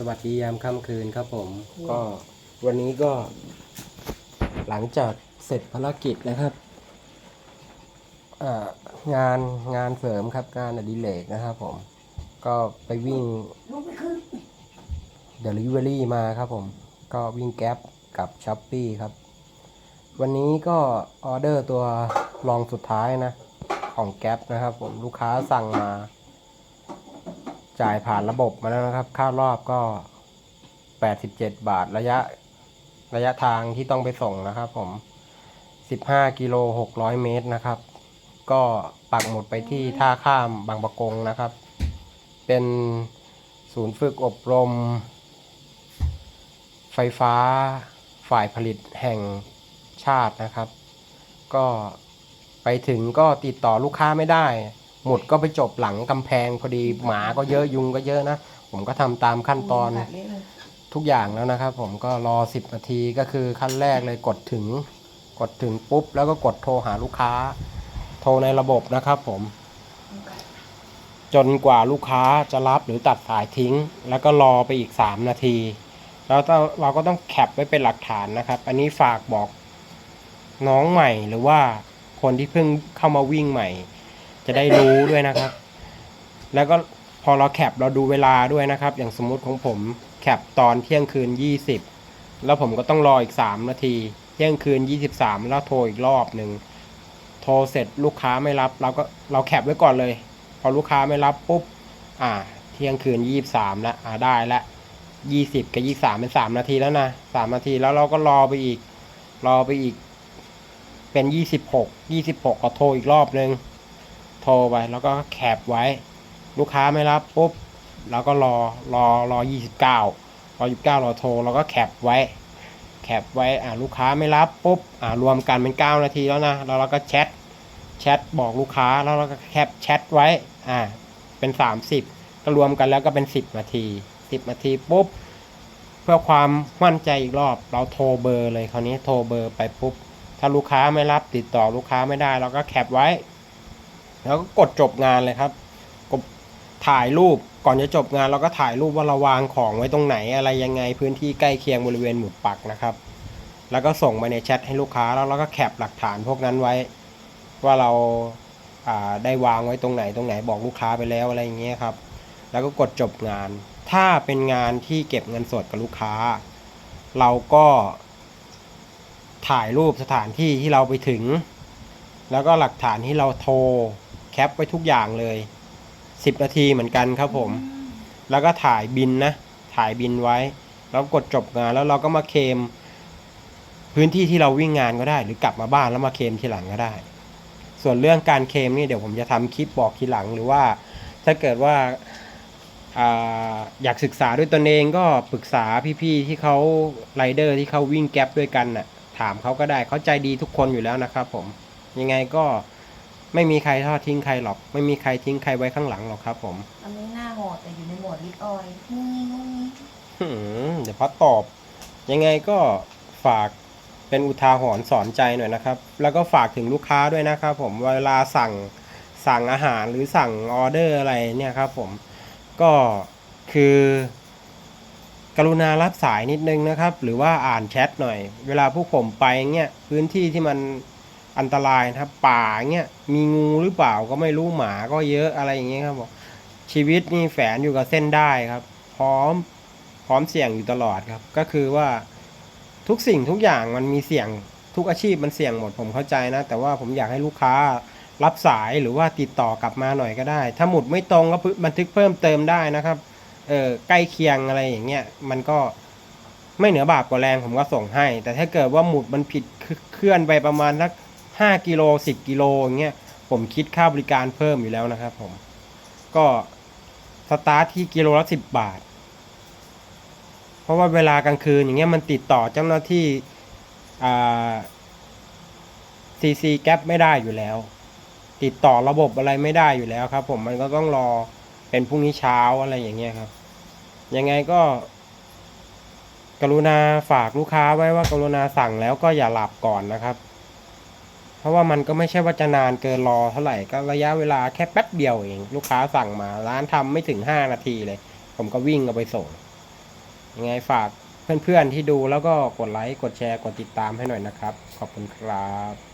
สวัสดียามค่ำคืนครับผม ก็วันนี้ก็ หลังจากเสร็จภารกิจนะครับอ่างานงานเสริมครับงานอดิเรกนะครับผม ก็ไปวิ่งเดลิเวอรี่มาครับผม ก็วิ่งแก๊ปกับช้อปปี้ครับ วันนี้ก็ออเดอร์ตัวรองสุดท้ายนะ ของแก๊ปนะครับผมลูกค้าสั่งมา จ่ายผ่านระบบมาแล้วนะครับ ค่ารอบก็ 87 บาทระยะระยะทางที่ต้องไปส่งนะครับผม 15กิโล600 เมตรนะครับ ก็ปักหมุดไปที่ท่าข้ามบางประกงนะครับ เป็นศูนย์ฝึกอบรม ไฟฟ้าฝ่ายผลิตแห่งชาตินะครับ ก็ไปถึงก็ติดต่อลูกค้าไม่ได้ หมุดก็ไปจบหลังกำแพงพอดีหมาก็เยอะยุงก็เยอะนะ ผมก็ทำตามขั้นตอนทุกอย่างแล้วนะครับ ผมก็รอ 10 นาทีก็คือขั้นแรกเลยกดถึง กดถึงปุ๊บ แล้วก็กดโทรหาลูกค้า โทรในระบบนะครับผม จนกว่าลูกค้าจะรับหรือตัดสายทิ้ง แล้วก็รอไปอีก 3 นาที แล้วเราเราก็ต้องแคปไว้เป็นหลักฐานนะครับ อันนี้ฝากบอกน้องใหม่หรือว่าคนที่เพิ่งเข้ามาวิ่งใหม่ จะได้รู้ด้วยนะครับ แล้วก็พอเราแคปเราดูเวลาด้วยนะครับ อย่างสมมุติของผมแคปตอนเที่ยงคืน 20 แล้วผมก็ต้องรออีก 3 นาที เที่ยงคืน 23 แล้วโทรอีกรอบหนึ่งโทรเสร็จลูกค้าไม่รับ เราก็เราแคปไว้ก่อนเลย พอลูกค้าไม่รับปุ๊บอ่า เที่ยงคืน 23แล้วอ่าได้ละ20 กับ 23 เป็น 3 นาทีแล้วนะ3นาทีแล้วเราก็รอไปอีก รอไปอีก เป็น 26 26ก็โทรอีกรอบหนึ่ง รไปแล้วก็แคปไว้ ลูกค้าไม่รับปุ๊บเราก็รอรอรอยี่สิบเก้ารอยี่สิบเก้าราโทรเราก็แคปไว้ แคปไว้อ่าลูกค้าไม่รับปุ๊บอ่ารวมกันเป็นเก้านาทีแล้วนะแล้วเราก็แชทแชทบอกลูกค้าแล้วเราก็แคปแชทไว้อ่าเป็นสามสิบก็รวมกันแล้วก็เป็นสิบนาทีสิบนาทีปุ๊บเพื่อความมั่นใจอีกรอบ เราโทรเบอร์เลยคราวนี้โทรเบอร์ไปปุ๊บถ้าลูกค้าไม่รับติดต่อลูกค้าไม่ได้ เราก็แคปไว้ แล้วก็กดจบงานเลยครับกดถ่ายรูปก่อนจะจบงานเราก็ถ่ายรูปว่าเราวางของไว้ตรงไหนอะไรยังไงพื้นที่ใกล้เคียงบริเวณหมุดปักนะครับ แล้วก็ส่งไปในแชทให้ลูกค้าแล้วเราก็แคปหลักฐานพวกนั้นไว้ ว่าเราาได้วางไว้ตรงไหนตรงไหนบอกลูกค้าไปแล้วอะไรอย่างเงี้ยครับ แล้วก็กดจบงาน ถ้าเป็นงานที่เก็บเงินสดกับลูกค้า เราก็ถ่ายรูปสถานที่ที่เราไปถึง แล้วก็หลักฐานที่เราโทร ปไว้ทุกอย่างเลย 10 นาทีเหมือนกันครับผม แล้วก็ถ่ายบินนะ ถ่ายบินไว้ แล้วกดจบงานแล้วเราก็มาเคลมพื้นที่ที่เราวิ่งงานก็ได้ หรือกลับมาบ้านแล้วมาเคลมทีหลังก็ได้ ส่วนเรื่องการเคลมนี่เดี๋ยวผมจะทำคลิปบอกทีหลังหรือว่า ถ้าเกิดว่าอ่าอยากศึกษาด้วยตนเองก็ปรึกษาพี่ๆที่เขาไรเดอร์ที่เขาวิ่งแก๊ปด้วยกันน่ะถามเขาก็ได้เขาใจดีทุกคนอยู่แล้วนะครับผมยังไงก็ ไม่มีใครทอดทิ้งใครหรอก ไม่มีใครทิ้งใครไว้ข้างหลังหรอกครับ ผมอันนี้หน้าโหมดแต่อยู่ในโหมดลิดออยงุ้งงิ้งงุ้งงิ้งหืมเดี๋ยวพัดตอบ ยังไงก็ฝากเป็นอุทาหรณ์สอนใจหน่อยนะครับ แล้วก็ฝากถึงลูกค้าด้วยนะครับ ผมเวลาสั่งสั่งอาหารหรือสั่งออเดอร์อะไรเนี่ยครับ ผมก็คือ กรุณารับสายนิดนึงนะครับ หรือว่าอ่านแชทหน่อย เวลาพวกผมไปเงี้ยพื้นที่ที่มัน อันตรายนะครับ ป่าเงี้ยมีงูหรือเปล่าก็ไม่รู้หมาก็เยอะอะไรอย่างเงี้ยครับผมชีวิตนี่แฝงอยู่กับเส้นได้ครับ พร้อมพร้อมเสี่ยงอยู่ตลอดครับ ก็คือว่าทุกสิ่งทุกอย่างมันมีเสี่ยงทุกอาชีพมันเสี่ยงหมดผมเข้าใจนะ แต่ว่าผมอยากให้ลูกค้ารับสายหรือว่าติดต่อกลับมาหน่อยก็ได้ ถ้าหมุดไม่ตรงก็บันทึกเพิ่มเติมได้นะครับเออใกล้เคียงอะไรอย่างเงี้ยมันก็ไม่เหนือบาปกว่าแรงผมก็ส่งให้ แต่ถ้าเกิดว่าหมุดมันผิดเคลื่อนไปประมาณสัก ห้ากิโลสิบกิโลอย่างเงี้ยผมคิดค่าบริการเพิ่มอยู่แล้วนะครับผม ก็สตาร์ทที่กิโลละสิบบาท เพราะว่าเวลากลางคืนอย่างเงี้ยมันติดต่อเจ้าหน้าที่ซีซีแก๊ปไม่ได้อยู่แล้ว ติดต่อระบบอะไรไม่ได้อยู่แล้วครับ ผมมันก็ต้องรอเป็นพรุ่งนี้เช้าอะไรอย่างเงี้ยครับ ยังไงก็ กรุณาฝากลูกค้าไว้ว่ากรุณาสั่งแล้วก็อย่าหลับก่อนนะครับ เพราะว่ามันก็ไม่ใช่ว่าจะนานเกินรอเท่าไหร่ก็ระยะเวลาแค่แป๊บเดียวเอง ลูกค้าสั่งมาร้านทำไม่ถึงห้านาทีเลย ผมก็วิ่งเอาไปส่ง ยังไงฝากเพื่อนๆที่ดูแล้วก็กดไลค์กดแชร์กดติดตามให้หน่อยนะครับ ขอบคุณครับ